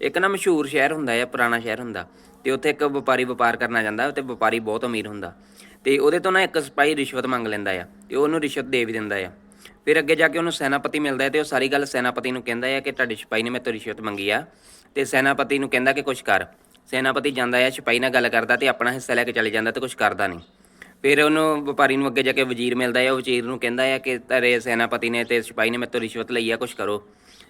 ਇੱਕ ਨਾ ਮਸ਼ਹੂਰ ਸ਼ਹਿਰ ਹੁੰਦਾ ਆ ਪੁਰਾਣਾ ਸ਼ਹਿਰ ਹੁੰਦਾ ਤੇ ਉੱਥੇ ਇੱਕ ਵਪਾਰੀ ਵਪਾਰ ਕਰਨਾ ਜਾਂਦਾ ਤੇ ਵਪਾਰੀ ਬਹੁਤ ਅਮੀਰ ਹੁੰਦਾ ਤੇ ਉਹਦੇ ਤੋਂ ਨਾ ਇੱਕ ਸਿਪਾਹੀ ਰਿਸ਼ਵਤ ਮੰਗ ਲੈਂਦਾ ਆ ਤੇ ਉਹਨੂੰ ਰਿਸ਼ਵਤ ਦੇ ਵੀ ਦਿੰਦਾ ਆ। ਫਿਰ ਅੱਗੇ ਜਾ ਕੇ ਉਹਨੂੰ ਸੈਨਾਪਤੀ ਮਿਲਦਾ ਹੈ ਤੇ ਉਹ ਸਾਰੀ ਗੱਲ ਸੈਨਾਪਤੀ ਨੂੰ ਕਹਿੰਦਾ ਹੈ ਕਿ ਤੁਹਾਡੇ ਸਿਪਾਹੀ ਨੇ ਮੇਰੇ ਤੋਂ ਰਿਸ਼ਵਤ ਮੰਗੀ ਆ ਤੇ ਸੈਨਾਪਤੀ ਨੂੰ ਕਹਿੰਦਾ ਕਿ ਕੁਝ ਕਰ। ਸੈਨਾਪਤੀ ਜਾਂਦਾ ਹੈ ਸਿਪਾਹੀ ਨਾਲ ਗੱਲ ਕਰਦਾ ਤੇ ਆਪਣਾ ਹਿੱਸਾ ਲੈ ਕੇ ਚਲੇ ਜਾਂਦਾ ਤੇ ਕੁਝ ਕਰਦਾ ਨਹੀਂ। ਫਿਰ ਉਹਨੂੰ ਵਪਾਰੀ ਨੂੰ ਅੱਗੇ ਜਾ ਕੇ ਵਜ਼ੀਰ ਮਿਲਦਾ ਹੈ ਉਹ ਵਜ਼ੀਰ ਨੂੰ ਕਹਿੰਦਾ ਹੈ ਕਿ ਤੇਰੇ ਸੈਨਾਪਤੀ ਨੇ ਤੇ ਸਿਪਾਹੀ ਨੇ ਮੇਰੇ ਤੋਂ ਰਿਸ਼ਵਤ ਲਈ ਆ ਕੁਝ ਕਰੋ।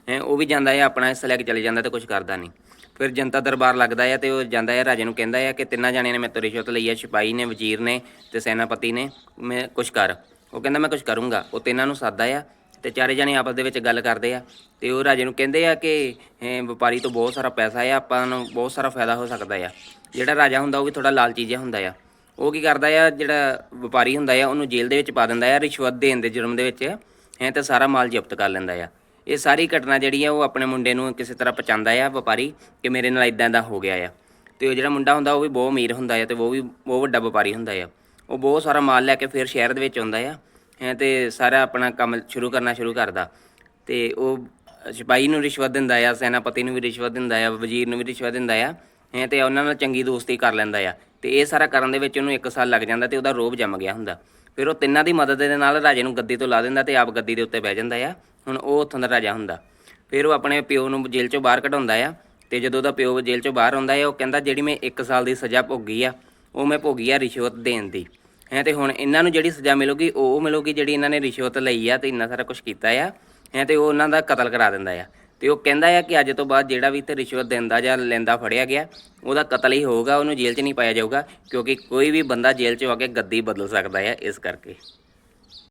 ਹੈਂ ਉਹ ਵੀ ਜਾਂਦਾ ਹੈ ਆਪਣਾ ਹਿੱਸਾ ਲੈ ਕੇ ਚਲੇ ਜਾਂਦਾ ਤੇ ਕੁਝ ਕਰਦਾ ਨਹੀਂ। ਫਿਰ ਜਨਤਾ ਦਰਬਾਰ ਲੱਗਦਾ ਹੈ ਤੇ ਉਹ ਜਾਂਦਾ ਹੈ ਰਾਜੇ ਨੂੰ ਕਹਿੰਦਾ ਹੈ ਕਿ ਤਿੰਨਾਂ ਜਾਣਿਆਂ ਨੇ ਮੇਰੇ ਤੋਂ ਰਿਸ਼ਵਤ ਲਈ ਹੈ ਸਿਪਾਹੀ ਨੇ ਵਜ਼ੀਰ ਨੇ ਤੇ ਸੈਨਾਪਤੀ ਨੇ ਮੈਂ ਕੁਝ ਕਰ। ਉਹ ਕਹਿੰਦਾ ਮੈਂ ਕੁਝ ਕਰੂੰਗਾ। ਉਹ ਤਿੰਨਾਂ ਨੂੰ ਸਾਦਾ ਆ ਤੇ ਚਾਰੇ ਜਣੇ ਆਪਸ ਦੇ ਵਿੱਚ ਗੱਲ ਕਰਦੇ ਆ ਤੇ ਉਹ ਰਾਜੇ ਨੂੰ ਕਹਿੰਦੇ ਆ ਕਿ ਹੈਂ, ਵਪਾਰੀ ਤੋਂ ਬਹੁਤ ਸਾਰਾ ਪੈਸਾ ਆ ਆਪਾਂ ਨੂੰ ਬਹੁਤ ਸਾਰਾ ਫਾਇਦਾ ਹੋ ਸਕਦਾ ਆ। ਜਿਹੜਾ ਰਾਜਾ ਹੁੰਦਾ ਉਹ ਵੀ ਥੋੜਾ ਲਾਲਚੀ ਜਿਹਾ ਹੁੰਦਾ ਆ। ਉਹ ਕੀ ਕਰਦਾ ਆ ਜਿਹੜਾ ਵਪਾਰੀ ਹੁੰਦਾ ਆ ਉਹਨੂੰ ਜੇਲ੍ਹ ਦੇ ਵਿੱਚ ਪਾ ਦਿੰਦਾ ਆ ਰਿਸ਼ਵਤ ਦੇਣ ਦੇ ਜੁਰਮ ਦੇ ਵਿੱਚ ਹੈ ਤੇ ਸਾਰਾ ਮਾਲ ਜ਼ਬਤ ਕਰ ਲੈਂਦਾ ਆ। ਇਹ ਸਾਰੀ ਘਟਨਾ ਜਿਹੜੀ ਆ, ਉਹ ਆਪਣੇ ਮੁੰਡੇ ਨੂੰ ਕਿਸੇ ਤਰ੍ਹਾਂ ਪਹੁੰਚਾਉਂਦਾ ਆ ਵਪਾਰੀ ਕਿ ਮੇਰੇ ਨਾਲ ਇਦਾਂ ਦਾ ਹੋ ਗਿਆ ਆ। ਤੇ ਉਹ ਜਿਹੜਾ ਮੁੰਡਾ ਹੁੰਦਾ, ਉਹ ਵੀ ਬਹੁਤ ਅਮੀਰ ਹੁੰਦਾ ਆ ਤੇ ਉਹ ਵੀ ਬਹੁਤ ਵੱਡਾ ਵਪਾਰੀ ਹੁੰਦਾ ਆ। ਉਹ ਬਹੁਤ ਸਾਰਾ ਮਾਲ ਲੈ ਕੇ ਫਿਰ ਸ਼ਹਿਰ ਦੇ ਵਿੱਚ ਆਉਂਦਾ ਆ, ਹੈ, ਤੇ ਸਾਰਾ ਆਪਣਾ ਕੰਮ ਸ਼ੁਰੂ ਕਰਨਾ ਸ਼ੁਰੂ ਕਰਦਾ। ਤੇ ਉਹ ਸਿਪਾਹੀ ਨੂੰ ਰਿਸ਼ਵਤ ਦਿੰਦਾ ਆ, ਸੈਨਾਪਤੀ ਨੂੰ ਵੀ ਰਿਸ਼ਵਤ ਦਿੰਦਾ ਆ, ਵਜ਼ੀਰ ਨੂੰ ਵੀ ਰਿਸ਼ਵਤ ਦਿੰਦਾ ਆ, ਹੈ, ਤੇ ਉਹਨਾਂ ਨਾਲ ਚੰਗੀ ਦੋਸਤੀ ਕਰ ਲੈਂਦਾ ਆ। ਤੇ ਇਹ ਸਾਰਾ ਕਰਨ ਦੇ ਵਿੱਚ ਉਹਨੂੰ 1 ਸਾਲ ਲੱਗ ਜਾਂਦਾ ਤੇ ਉਹਦਾ ਰੋਬ ਜੰਮ ਗਿਆ ਹੁੰਦਾ। ਫਿਰ ਉਹ ਤਿੰਨਾਂ ਦੀ ਮਦਦ ਦੇ ਨਾਲ ਰਾਜੇ ਨੂੰ ਗੱਦੀ ਤੋਂ ਲਾ ਦਿੰਦਾ ਤੇ ਆਪ ਗੱਦੀ ਦੇ ਉੱਤੇ ਬਹਿ ਜਾਂਦਾ ਆ। ਹੁਣ ਉਹ ਉੱਥੋਂ ਦਾ ਰਾਜਾ ਹੁੰਦਾ। ਫਿਰ ਉਹ ਆਪਣੇ ਪਿਓ ਨੂੰ ਜੇਲ੍ਹ ਚੋਂ ਬਾਹਰ ਕਢਾਉਂਦਾ ਆ ਤੇ ਜਦੋਂ ਉਹਦਾ ਪਿਓ ਜੇਲ੍ਹ ਚੋਂ ਬਾਹਰ ਆਉਂਦਾ ਆ, ਉਹ ਕਹਿੰਦਾ, ਜਿਹੜੀ ਮੈਂ 1 ਸਾਲ ਦੀ ਸਜ਼ਾ ਭੋਗੀ ਆ, ਉਹ ਮੈਂ ਭੋਗੀ ਆ ਰਿਸ਼ਵਤ ਦੇਣ ਦੀ। ਹੈ, ਤੇ ਹੁਣ ਇਹਨਾਂ ਨੂੰ ਜਿਹੜੀ ਸਜ਼ਾ ਮਿਲੂਗੀ, ਉਹ ਮਿਲੂਗੀ ਜਿਹੜੀ ਇਹਨਾਂ ਨੇ ਰਿਸ਼ਵਤ ਲਈ ਆ ਤੇ ਇੰਨਾ ਸਾਰਾ ਕੁਝ ਕੀਤਾ ਆ। ਹੈ, ਤੇ ਉਹ ਉਹਨਾਂ ਦਾ ਕਤਲ ਕਰਾ ਦਿੰਦਾ ਆ। ਤੇ ਉਹ ਕਹਿੰਦਾ ਆ ਕਿ ਅੱਜ ਤੋਂ ਬਾਅਦ ਜਿਹੜਾ ਵੀ ਤੇ ਰਿਸ਼ਵਤ ਦਿੰਦਾ ਜਾਂ ਲੈਂਦਾ ਫੜਿਆ ਗਿਆ, ਉਹਦਾ ਕਤਲ ਹੀ ਹੋਊਗਾ, ਉਹਨੂੰ ਜੇਲ੍ਹ 'ਚ ਨਹੀਂ ਪਾਇਆ ਜਾਊਗਾ, ਕਿਉਂਕਿ ਕੋਈ ਵੀ ਬੰਦਾ ਜੇਲ੍ਹ 'ਚੋਂ ਆ ਕੇ ਗੱਦੀ ਬਦਲ ਸਕਦਾ ਆ ਇਸ ਕਰਕੇ।